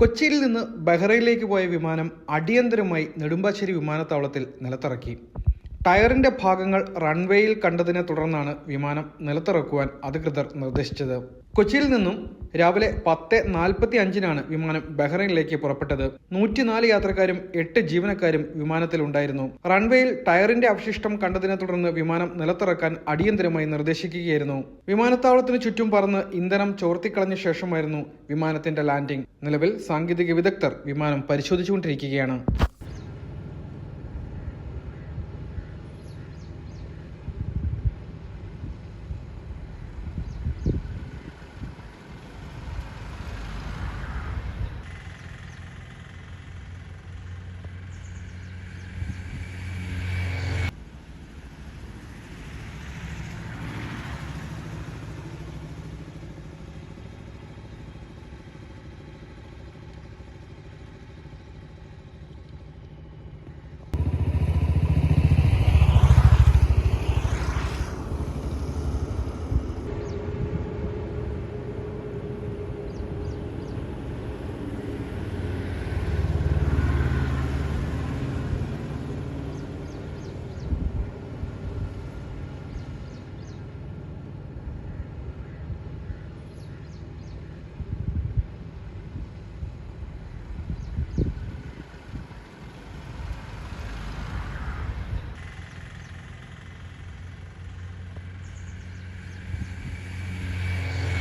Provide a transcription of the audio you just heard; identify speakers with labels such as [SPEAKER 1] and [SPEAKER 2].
[SPEAKER 1] കൊച്ചിയിൽ നിന്ന് ബഹ്റൈനിലേക്ക് പോയ വിമാനം അടിയന്തരമായി നെടുമ്പാശ്ശേരി വിമാനത്താവളത്തിൽ നിലത്തിറക്കി. ടയറിന്റെ ഭാഗങ്ങൾ റൺവേയിൽ കണ്ടതിനെ തുടർന്നാണ് വിമാനം നിലത്തിറക്കുവാൻ അധികൃതർ നിർദ്ദേശിച്ചത്. കൊച്ചിയിൽ നിന്നും രാവിലെ പത്ത് നാൽപ്പത്തി അഞ്ചിനാണ് വിമാനം ബഹ്റൈനിലേക്ക് പുറപ്പെട്ടത്. നൂറ്റിനാല് യാത്രക്കാരും എട്ട് ജീവനക്കാരും വിമാനത്തിലുണ്ടായിരുന്നു. റൺവേയിൽ ടയറിന്റെ അവശിഷ്ടം കണ്ടതിനെ തുടർന്ന് വിമാനം നിലത്തിറക്കാൻ അടിയന്തരമായി നിർദ്ദേശിക്കുകയായിരുന്നു. വിമാനത്താവളത്തിന് ചുറ്റും പറന്ന് ഇന്ധനം ചോർത്തിക്കളഞ്ഞ ശേഷമായിരുന്നു വിമാനത്തിന്റെ ലാൻഡിംഗ്. നിലവിൽ സാങ്കേതിക വിദഗ്ധർ വിമാനം പരിശോധിച്ചുകൊണ്ടിരിക്കുകയാണ്.